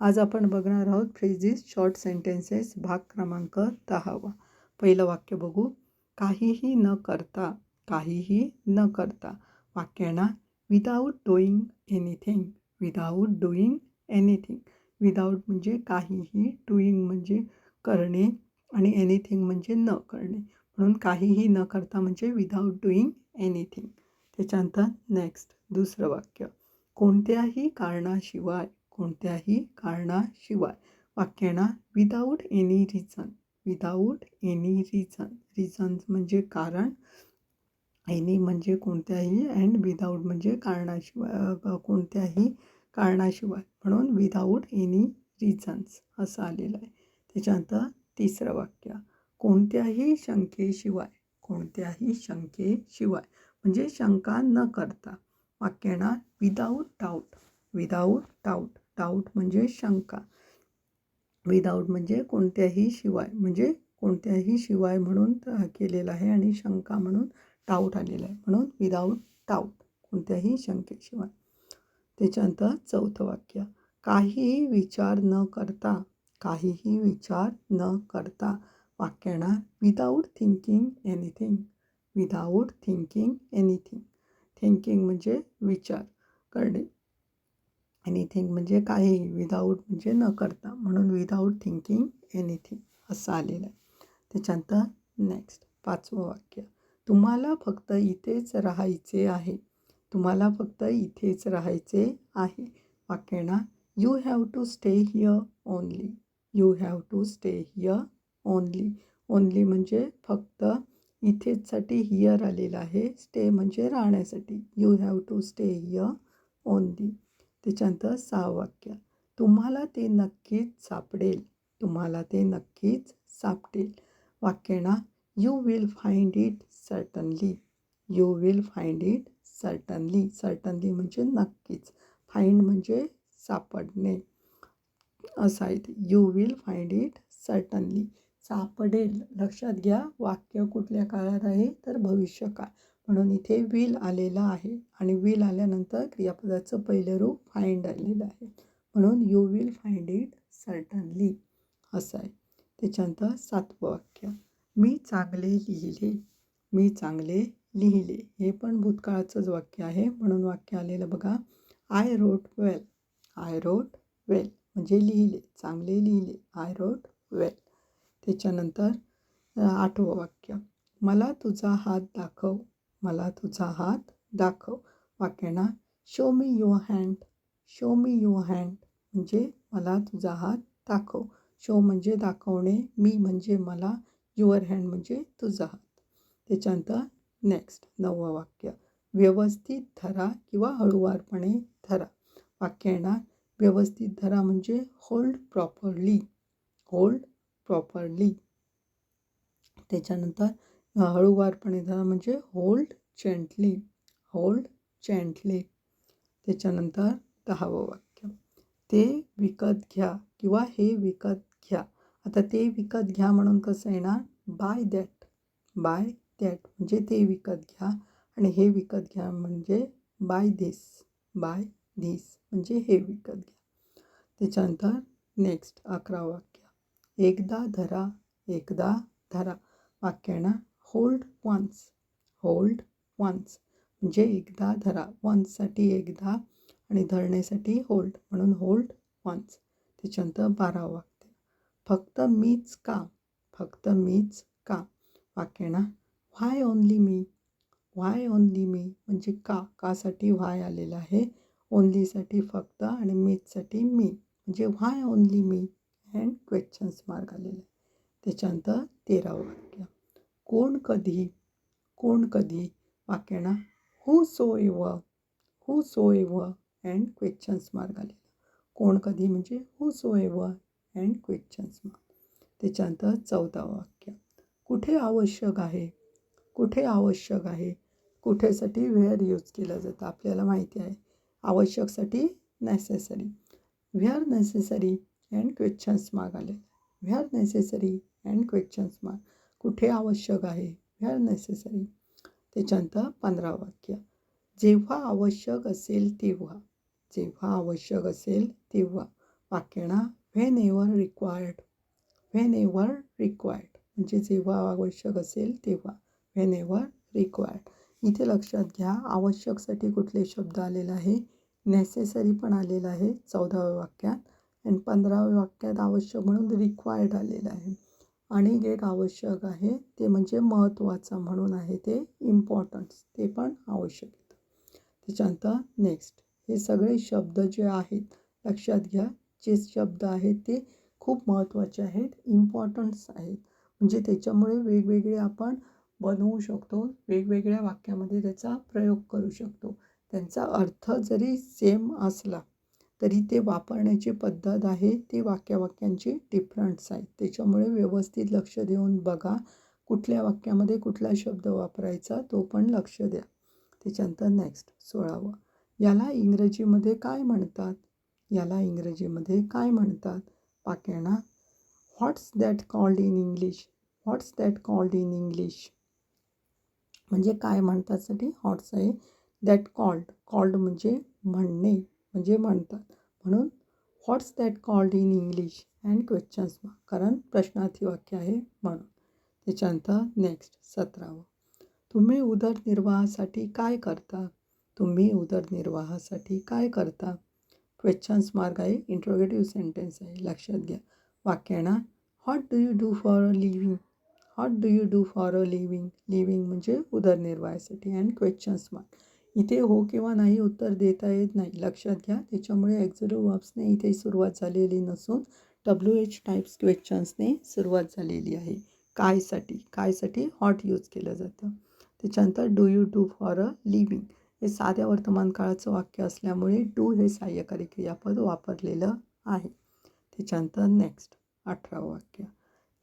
आज आपण बघणार आहोत फ्रेझिस शॉर्ट सेंटेन्सेस भाग क्रमांक दहावा. पहिलं वाक्य बघू. काहीही न करता काहीही न करता. वाक्यांना without doing anything without doing anything without म्हणजे काहीही डुईंग म्हणजे करणे आणि एनिथिंग म्हणजे न करणे. म्हणून काहीही न करता म्हणजे विदाऊट डुईंग एनिथिंग त्याच्यानंतर नेक्स्ट दुसरं वाक्य. कोणत्याही कारणाशिवाय कोणत्याही कारणाशिवाय. वाक्यांना without any reason without any reason reasons म्हणजे कारण एनी म्हणजे कोणत्याही अँड विदाऊट म्हणजे कारणाशिवाय कोणत्याही कारणाशिवाय. म्हणून विदाऊट एनी रिझन्स असं आलेलं आहे. त्याच्यानंतर तिसरं वाक्य कोणत्याही शंकेशिवाय कोणत्याही शंकेशिवाय. म्हणजे शंका न करता वाक्यांना without doubt without doubt doubt म्हणजे शंका. विदाऊट म्हणजे कोणत्याही शिवाय म्हणजे कोणत्याही शिवाय म्हणून केलेलं आहे आणि शंका म्हणून डाऊट आलेला आहे. म्हणून विदाऊट डाऊट कोणत्याही शंकेशिवाय. त्याच्यानंतर चौथं वाक्य काहीही विचार न करता काहीही विचार न करता वाक्यांना without thinking anything without thinking anything thinking म्हणजे विचार करणे. एनिथिंग म्हणजे काही विदाऊट म्हणजे न करता म्हणून विदाऊट थिंकिंग एनिथिंग असं आलेलं आहे. त्याच्यानंतर नेक्स्ट पाचवं वाक्य. तुम्हाला फक्त इथेच राहायचे आहे. तुम्हाला फक्त इथेच राहायचे आहे. वाक्याना you have to stay here only you have to stay here only only म्हणजे फक्त इथेचसाठी हिअर आलेलं आहे. स्टे म्हणजे राहण्यासाठी. You have to stay here only त्याच्यानंतर सहा वाक्य. तुम्हाला ते नक्कीच सापडेल. तुम्हाला ते नक्कीच सापडेल. वाक्यना you will find it certainly you will find it certainly certainly म्हणजे नक्कीच. फाइंड म्हणजे सापडणे. असं आहे you will find it certainly सापडेल. लक्षात घ्या वाक्य कुठल्या काळात आहे तर भविष्यकाळ. म्हणून इथे विल आलेला आहे आणि विल आल्यानंतर क्रियापदाचं पहिलं रूप फाइंड आलेलं आहे. म्हणून you will find it certainly. असं आहे. त्याच्यानंतर सातवं वाक्य. मी चांगले लिहिले. मी चांगले लिहिले. हे पण भूतकाळाचंच वाक्य आहे. म्हणून वाक्य आलेलं बघा. आय रोट वेल आय रोट वेल म्हणजे लिहिले. चांगले लिहिले. आय रोट वेल त्याच्यानंतर आठवं वाक्य. मला तुझा हात दाखव. मला तुझा हात दाखव. वाक्यांना show me your hand show me your hand म्हणजे मला तुझा हात दाखव. शो म्हणजे दाखवणे मी म्हणजे मला युअर हँड म्हणजे तुझा हात. त्याच्यानंतर नेक्स्ट नववं वाक्य. व्यवस्थित धरा किंवा हळूवारपणे धरा. वाक्यांना व्यवस्थित धरा म्हणजे होल्ड प्रॉपरली होल्ड प्रॉपरली त्याच्यानंतर हळूवारपणे धरा म्हणजे होल्ड जेंटली होल्ड जेंटली त्याच्यानंतर दहावं वाक्य. ते विकत घ्या किंवा हे विकत घ्या. आता ते विकत घ्या म्हणून कसं येणार? बाय दॅट बाय दॅट म्हणजे ते विकत घ्या आणि हे विकत घ्या म्हणजे बाय धीस बाय धिस म्हणजे हे विकत घ्या. त्याच्यानंतर नेक्स्ट अकरा वाक्य. एकदा धरा एकदा धरा. वाक्याना होल्ड वन्स होल्ड वन्स म्हणजे एकदा धरा. वन्ससाठी एकदा आणि धरण्यासाठी होल्ड म्हणून होल्ड वन्स त्याच्यानंतर बारा वाक्य. फक्त मीच का फक्त मीच का वाक्य ना? व्हाय ओनली मी व्हाय ओनली मी म्हणजे का? कासाठी व्हाय आलेलं आहे? ओनलीसाठी फक्त आणि मीचसाठी मी म्हणजे why only me and questions mark आलेलं. आहे त्याच्यानंतर तेरावं वाक्य. कोण कधी कोण कधी वाक्यांना who whosoever whosoever and questions mark आलेला. कोण कधी म्हणजे whosoever and questions mark. त्याच्यानंतर चौदा वाक्य. कुठे आवश्यक आहे? कुठे आवश्यक आहे? कुठेसाठी व्हेअर यूज केलं जातं? आपल्याला माहिती आहे. आवश्यकसाठी necessary where necessary and questions mark आले where necessary and questions mark. कुठे आवश्यक आहे? व्हेअर नेसेसरी त्याच्यानंतर पंधरा वाक्य. जेव्हा आवश्यक असेल तेव्हा. जेव्हा आवश्यक असेल तेव्हा. वाक्यणा whenever required whenever required म्हणजे जेव्हा आवश्यक असेल तेव्हा. व्हेन एव्हर रिक्वायर्ड इथे लक्षात घ्या आवश्यकसाठी कुठले शब्द आलेला आहे? नेसेसरी पण आलेलं आहे चौदाव्या वाक्यात. आणि पंधराव्या वाक्यात आवश्यक म्हणून रिक्वायर्ड आलेलं आहे. आणि एक आवश्यक आहे ते म्हणजे महत्त्वाचं म्हणून आहे ते इम्पॉर्टन्स ते पण आवश्यक येतं त्याच्यानंतर नेक्स्ट हे सगळे शब्द जे आहेत लक्षात घ्या जे शब्द आहेत ते खूप महत्त्वाचे आहेत इम्पॉर्टन्स आहेत. म्हणजे त्याच्यामुळे वेगवेगळे आपण बनवू शकतो वेगवेगळ्या वाक्यामध्ये त्याचा प्रयोग करू शकतो. त्यांचा अर्थ जरी सेम असला तरी ते वापरण्याची पद्धत आहे. ती वाक्यावाक्यांची डिफरन्स आहेत त्याच्यामुळे व्यवस्थित लक्ष देऊन बघा. कुठल्या वाक्यामध्ये कुठला शब्द वापरायचा तो पण लक्ष द्या. त्याच्यानंतर नेक्स्ट सोळावं. याला इंग्रजीमध्ये काय म्हणतात? याला इंग्रजीमध्ये काय म्हणतात? वाक्यांना what's that called in English what's that called in English म्हणजे काय म्हणतासाठी हॉट्स आहे दॅट कॉल्ड कॉल्ड म्हणजे म्हणणे. म्हणजे म्हणतात. म्हणून what's that called in English and questions mark कारण प्रश्नार्थी वाक्य आहे म्हणून. त्याच्यानंतर नेक्स्ट सतरावं. तुम्ही उदरनिर्वाहासाठी काय करता? तुम्ही उदरनिर्वाहासाठी काय करता? क्वेश्चन्स मार्क आहे इंट्रोगेटिव्ह सेंटेन्स आहे, लक्षात घ्या. वाक्याना what do you do for a living what do you do for a living living म्हणजे उदरनिर्वाहासाठी अँड क्वेश्चन्स मार्क इथे हो किंवा नाही उत्तर देता येत नाही. लक्षात घ्या त्याच्यामुळे एक्झिटिव्ह वर्ब्सने इथे सुरुवात झालेली नसून डब्ल्यू एच टाईप्स क्वेश्चन्सने सुरुवात झालेली आहे. कायसाठी कायसाठी हॉट यूज केलं जातं. त्याच्यानंतर do you do for a living हे साध्या वर्तमान काळाचं वाक्य असल्यामुळे डू हे सहाय्यकारी क्रियापद वापरलेलं आहे. त्याच्यानंतर नेक्स्ट अठरावं वाक्य.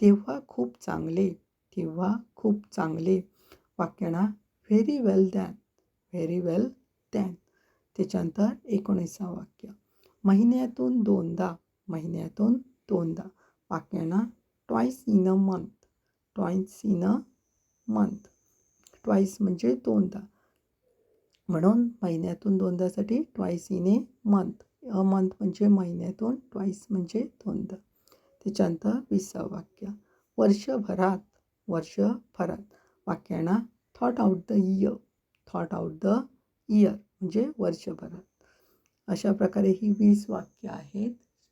तेव्हा खूप चांगले तेव्हा खूप चांगले. वाक्यना very well than very well than त्याच्यानंतर एकोणीसा वाक्य. महिन्यातून दोनदा महिन्यातून दोनदा. वाक्यांना twice in a month twice in a month twice म्हणजे दोनदा. म्हणून महिन्यातून दोनदासाठी twice in a month a month म्हणजे महिन्यातून ट्वाईस म्हणजे दोनदा. त्याच्यानंतर विसावं वाक्य. वर्षभरात वर्षभरात. वाक्यांना thought out the year thought out the year म्हणजे वर्षभरात. अशा प्रकारे ही वीस वाक्य आहेत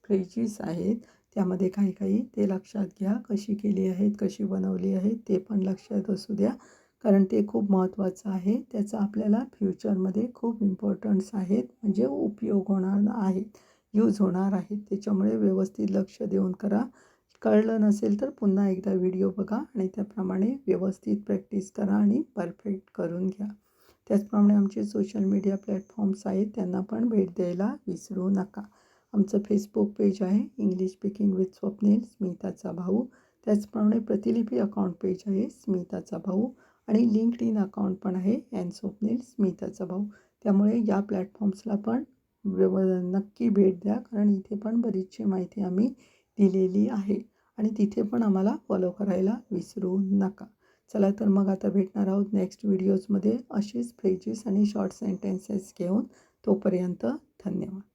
फ्रेजीस आहेत. त्यामध्ये काही काही ते लक्षात घ्या कशी केली आहेत कशी बनवली आहेत ते पण लक्षात असू द्या. कारण ते खूप महत्त्वाचं आहे. त्याचा आपल्याला फ्युचरमध्ये खूप इम्पॉर्टन्स आहेत म्हणजे उपयोग होणार आहेत यूज होणार आहेत त्याच्यामुळे व्यवस्थित लक्ष देऊन करा. कळलं नसेल तर पुन्हा एकदा व्हिडिओ बघा आणि त्याप्रमाणे व्यवस्थित प्रॅक्टिस करा आणि परफेक्ट करून घ्या. त्याचप्रमाणे आमचे सोशल मीडिया प्लॅटफॉर्म्स आहेत त्यांना पण भेट द्यायला विसरू नका. आमचं फेसबुक पेज आहे इंग्लिश स्पीकिंग विथ स्वप्नील स्मिताचा भाऊ. त्याचप्रमाणे प्रतिलिपी अकाउंट पेज आहे स्मिताचा भाऊ. आणि लिंक्ड इन अकाउंट पण आहे एन स्वप्नील स्मिताचा भाऊ. त्यामुळे या प्लॅटफॉर्म्सला पण व्यव नक्की भेट द्या कारण इथे पण बरीचशी माहिती आम्ही दिलेली आहे. आणि तिथे पण आम्हाला फॉलो करायला विसरू नका. चला तर मग आता भेटणार आहोत नेक्स्ट व्हिडिओजमध्ये अशीच फ्रेजेस आणि शॉर्ट सेंटेन्सेस घेऊन. तोपर्यंत धन्यवाद.